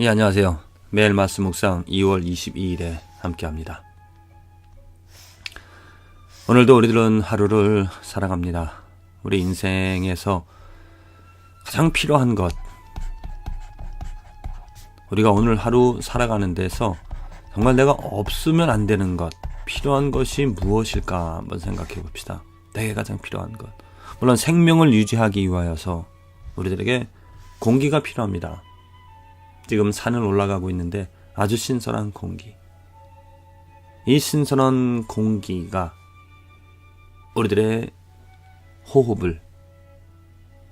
예, 안녕하세요. 매일 말씀 묵상 2월 22일에 함께 합니다. 오늘도 우리들은 하루를 살아갑니다. 우리 인생에서 가장 필요한 것. 우리가 오늘 하루 살아가는 데서 정말 내가 없으면 안 되는 것, 필요한 것이 무엇일까 한번 생각해 봅시다. 내게 가장 필요한 것. 물론 생명을 유지하기 위하여서 우리들에게 공기가 필요합니다. 지금 산을 올라가고 있는데 아주 신선한 공기. 이 신선한 공기가 우리들의 호흡을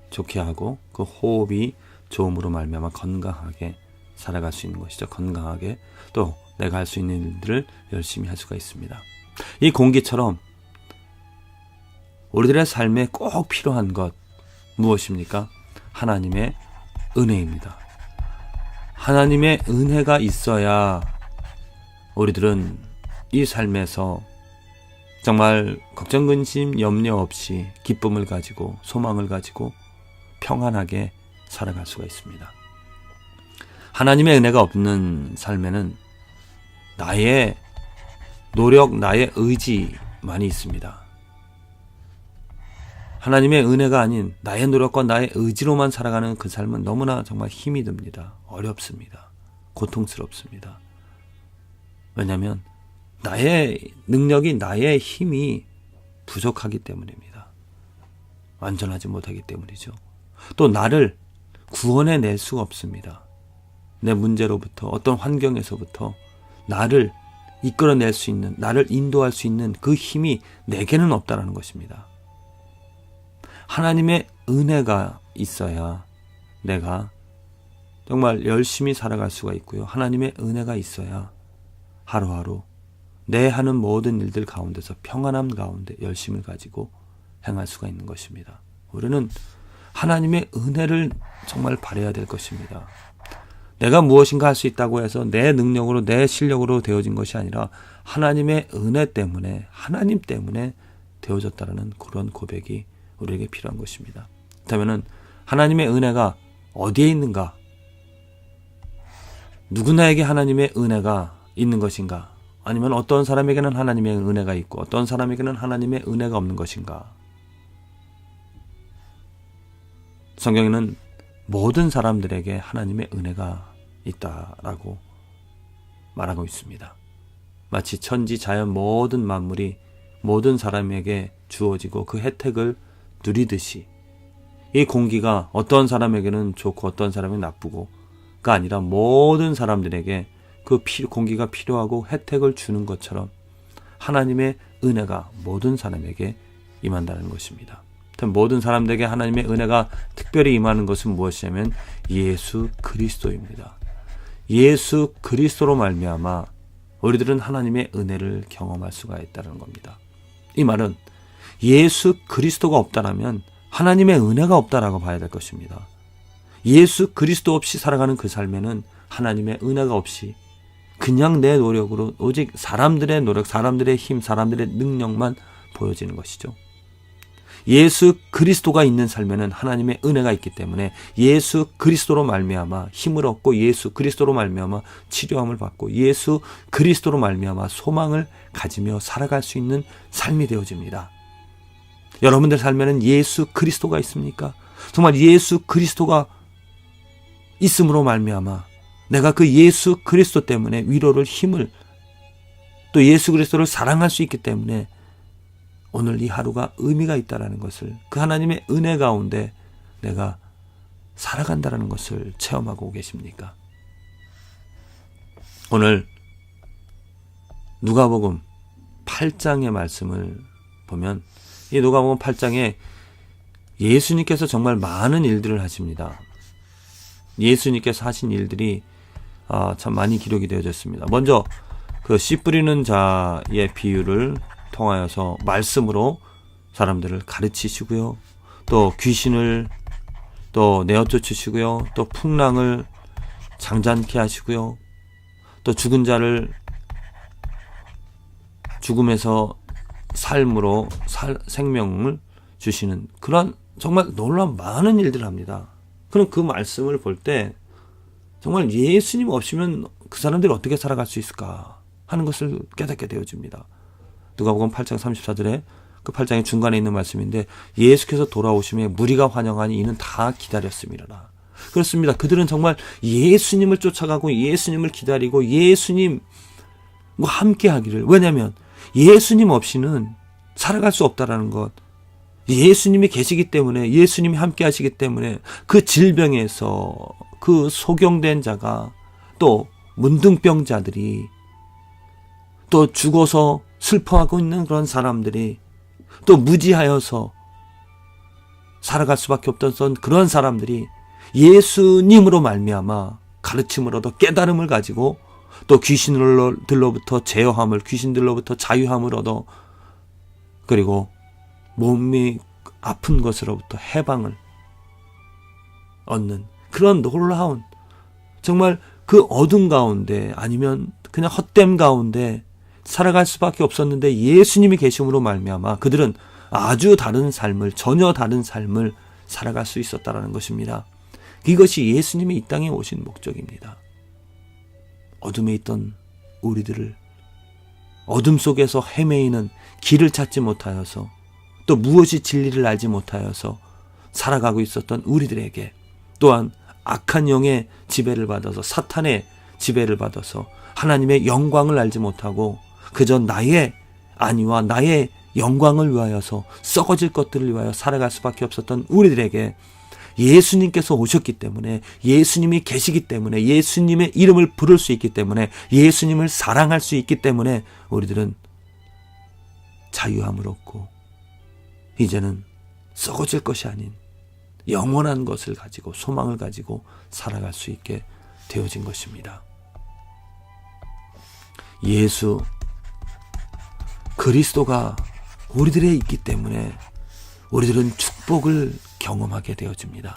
좋게 하고 그 호흡이 좋음으로 말미암아 건강하게 살아갈 수 있는 것이죠. 건강하게 또 내가 할 수 있는 일들을 열심히 할 수가 있습니다. 이 공기처럼 우리들의 삶에 꼭 필요한 것 무엇입니까? 하나님의 은혜입니다. 하나님의 은혜가 있어야 우리들은 이 삶에서 정말 걱정, 근심, 염려 없이 기쁨을 가지고 소망을 가지고 평안하게 살아갈 수가 있습니다. 하나님의 은혜가 없는 삶에는 나의 노력, 나의 의지만이 있습니다. 하나님의 은혜가 아닌 나의 노력과 나의 의지로만 살아가는 그 삶은 너무나 정말 힘이 듭니다. 어렵습니다. 고통스럽습니다. 왜냐하면 나의 능력이 나의 힘이 부족하기 때문입니다. 완전하지 못하기 때문이죠. 또 나를 구원해 낼 수가 없습니다. 내 문제로부터 어떤 환경에서부터 나를 이끌어낼 수 있는 나를 인도할 수 있는 그 힘이 내게는 없다라는 것입니다. 하나님의 은혜가 있어야 내가 정말 열심히 살아갈 수가 있고요. 하나님의 은혜가 있어야 하루하루 내 하는 모든 일들 가운데서 평안함 가운데 열심을 가지고 행할 수가 있는 것입니다. 우리는 하나님의 은혜를 정말 바래야 될 것입니다. 내가 무엇인가 할 수 있다고 해서 내 능력으로 내 실력으로 되어진 것이 아니라 하나님의 은혜 때문에 하나님 때문에 되어졌다라는 그런 고백이 우리에게 필요한 것입니다. 그렇다면은 하나님의 은혜가 어디에 있는가? 누구나에게 하나님의 은혜가 있는 것인가? 아니면 어떤 사람에게는 하나님의 은혜가 있고 어떤 사람에게는 하나님의 은혜가 없는 것인가? 성경에는 모든 사람들에게 하나님의 은혜가 있다라고 말하고 있습니다. 마치 천지 자연 모든 만물이 모든 사람에게 주어지고 그 혜택을 누리듯이 이 공기가 어떤 사람에게는 좋고 어떤 사람에게 나쁘고가 아니라 모든 사람들에게 그 공기가 필요하고 혜택을 주는 것처럼 하나님의 은혜가 모든 사람에게 임한다는 것입니다. 모든 사람들에게 하나님의 은혜가 특별히 임하는 것은 무엇이냐면 예수 그리스도입니다. 예수 그리스도로 말미암아 우리들은 하나님의 은혜를 경험할 수가 있다는 겁니다. 이 말은 예수 그리스도가 없다라면 하나님의 은혜가 없다라고 봐야 될 것입니다. 예수 그리스도 없이 살아가는 그 삶에는 하나님의 은혜가 없이 그냥 내 노력으로 오직 사람들의 노력, 사람들의 힘, 사람들의 능력만 보여지는 것이죠. 예수 그리스도가 있는 삶에는 하나님의 은혜가 있기 때문에 예수 그리스도로 말미암아 힘을 얻고 예수 그리스도로 말미암아 치료함을 받고 예수 그리스도로 말미암아 소망을 가지며 살아갈 수 있는 삶이 되어집니다. 여러분들 삶에는 예수 그리스도가 있습니까? 정말 예수 그리스도가 있음으로 말미암아 내가 그 예수 그리스도 때문에 위로를 힘을 또 예수 그리스도를 사랑할 수 있기 때문에 오늘 이 하루가 의미가 있다라는 것을 그 하나님의 은혜 가운데 내가 살아간다라는 것을 체험하고 계십니까? 오늘 누가복음 8장의 말씀을 보면 이 누가복음 8장에 예수님께서 정말 많은 일들을 하십니다. 예수님께서 하신 일들이 아, 참 많이 기록이 되어졌습니다. 먼저 그 씨 뿌리는 자의 비유를 통하여서 말씀으로 사람들을 가르치시고요. 또 귀신을 또 내어 쫓으시고요. 또 풍랑을 장잔케 하시고요. 또 죽은 자를 죽음에서 삶으로 살, 생명을 주시는 그런 정말 놀라운 많은 일들을 합니다. 그럼 그 말씀을 볼 때 정말 예수님 없이면 그 사람들이 어떻게 살아갈 수 있을까 하는 것을 깨닫게 되어집니다. 누가복음 8장 34절에 그 8장의 중간에 있는 말씀인데 예수께서 돌아오심에 무리가 환영하니 이는 다 기다렸음이라. 그렇습니다. 그들은 정말 예수님을 쫓아가고 예수님을 기다리고 예수님 과 함께 하기를. 왜냐하면 예수님 없이는 살아갈 수 없다라는 것. 예수님이 계시기 때문에 예수님이 함께 하시기 때문에 그 질병에서 그 소경된 자가 또 문둥병자들이 또 죽어서 슬퍼하고 있는 그런 사람들이 또 무지하여서 살아갈 수밖에 없던 그런 사람들이 예수님으로 말미암아 가르침을 얻어 깨달음을 가지고 또 귀신들로부터 제어함을 귀신들로부터 자유함을 얻어 그리고 몸이 아픈 것으로부터 해방을 얻는 그런 놀라운 정말 그 어둠 가운데 아니면 그냥 헛됨 가운데 살아갈 수밖에 없었는데 예수님이 계심으로 말미암아 그들은 아주 다른 삶을 전혀 다른 삶을 살아갈 수 있었다라는 것입니다. 이것이 예수님이 이 땅에 오신 목적입니다. 어둠에 있던 우리들을 어둠 속에서 헤매이는 길을 찾지 못하여서 또 무엇이 진리를 알지 못하여서 살아가고 있었던 우리들에게 또한 악한 영의 지배를 받아서 사탄의 지배를 받아서 하나님의 영광을 알지 못하고 그저 나의 아니와 나의 영광을 위하여서 썩어질 것들을 위하여 살아갈 수밖에 없었던 우리들에게 예수님께서 오셨기 때문에 예수님이 계시기 때문에 예수님의 이름을 부를 수 있기 때문에 예수님을 사랑할 수 있기 때문에 우리들은 자유함을 얻고 이제는 썩어질 것이 아닌 영원한 것을 가지고 소망을 가지고 살아갈 수 있게 되어진 것입니다. 예수 그리스도가 우리들에 있기 때문에 우리들은 축복을 경험하게 되어집니다.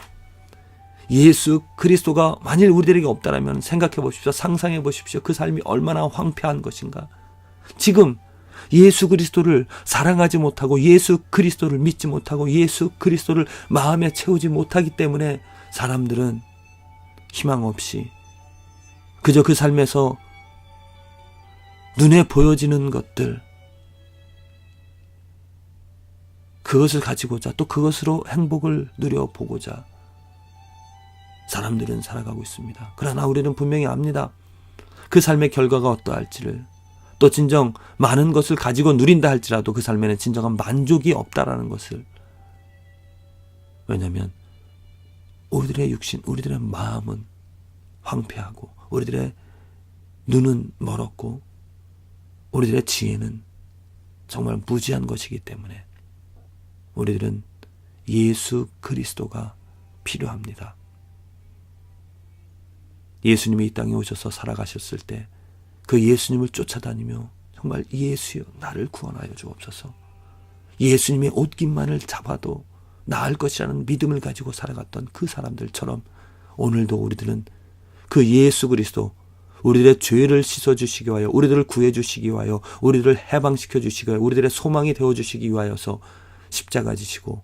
예수 그리스도가 만일 우리들에게 없다라면 생각해 보십시오. 상상해 보십시오. 그 삶이 얼마나 황폐한 것인가. 지금 예수 그리스도를 사랑하지 못하고 예수 그리스도를 믿지 못하고 예수 그리스도를 마음에 채우지 못하기 때문에 사람들은 희망 없이 그저 그 삶에서 눈에 보여지는 것들 그것을 가지고자 또 그것으로 행복을 누려보고자 사람들은 살아가고 있습니다. 그러나 우리는 분명히 압니다. 그 삶의 결과가 어떠할지를 또 진정 많은 것을 가지고 누린다 할지라도 그 삶에는 진정한 만족이 없다라는 것을 왜냐하면 우리들의 육신, 우리들의 마음은 황폐하고 우리들의 눈은 멀었고 우리들의 지혜는 정말 무지한 것이기 때문에 우리들은 예수 그리스도가 필요합니다. 예수님이 이 땅에 오셔서 살아가셨을 때 그 예수님을 쫓아다니며 정말 예수여 나를 구원하여 주옵소서. 예수님의 옷깃만을 잡아도 나을 것이라는 믿음을 가지고 살아갔던 그 사람들처럼 오늘도 우리들은 그 예수 그리스도 우리들의 죄를 씻어 주시기 위하여 우리들을 구해 주시기 위하여 우리들을 해방시켜 주시기 위하여 우리들의 소망이 되어 주시기 위하여서 십자가 지시고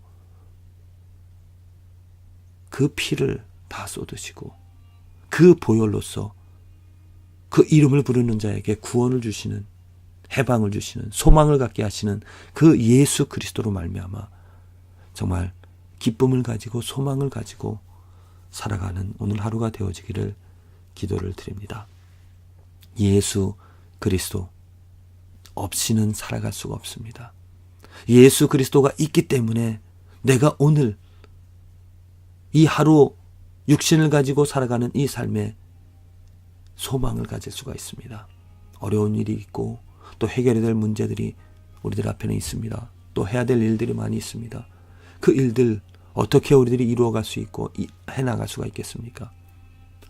그 피를 다 쏟으시고 그 보혈로서 그 이름을 부르는 자에게 구원을 주시는 해방을 주시는 소망을 갖게 하시는 그 예수 그리스도로 말미암아 정말 기쁨을 가지고 소망을 가지고 살아가는 오늘 하루가 되어지기를 기도를 드립니다. 예수 그리스도 없이는 살아갈 수가 없습니다. 예수 그리스도가 있기 때문에 내가 오늘 이 하루 육신을 가지고 살아가는 이 삶에 소망을 가질 수가 있습니다. 어려운 일이 있고 또 해결해야 될 문제들이 우리들 앞에는 있습니다. 또 해야 될 일들이 많이 있습니다. 그 일들 어떻게 우리들이 이루어갈 수 있고 해나갈 수가 있겠습니까?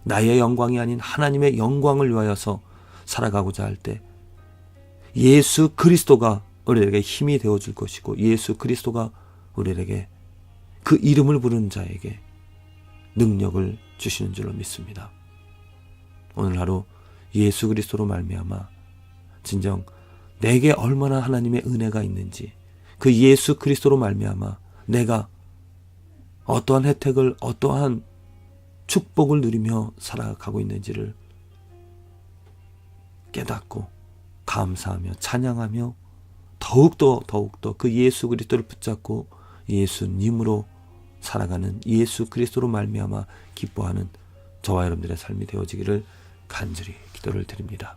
나의 영광이 아닌 하나님의 영광을 위하여서 살아가고자 할 때 예수 그리스도가 우리에게 힘이 되어 줄 것이고 예수 그리스도가 우리에게 그 이름을 부르는 자에게 능력을 주시는 줄로 믿습니다. 오늘 하루 예수 그리스도로 말미암아 진정 내게 얼마나 하나님의 은혜가 있는지 그 예수 그리스도로 말미암아 내가 어떠한 혜택을 어떠한 축복을 누리며 살아가고 있는지를 깨닫고 감사하며 찬양하며 더욱더 더욱더 그 예수 그리스도를 붙잡고 예수님으로 살아가는 예수 그리스도로 말미암아 기뻐하는 저와 여러분들의 삶이 되어지기를 간절히 기도를 드립니다.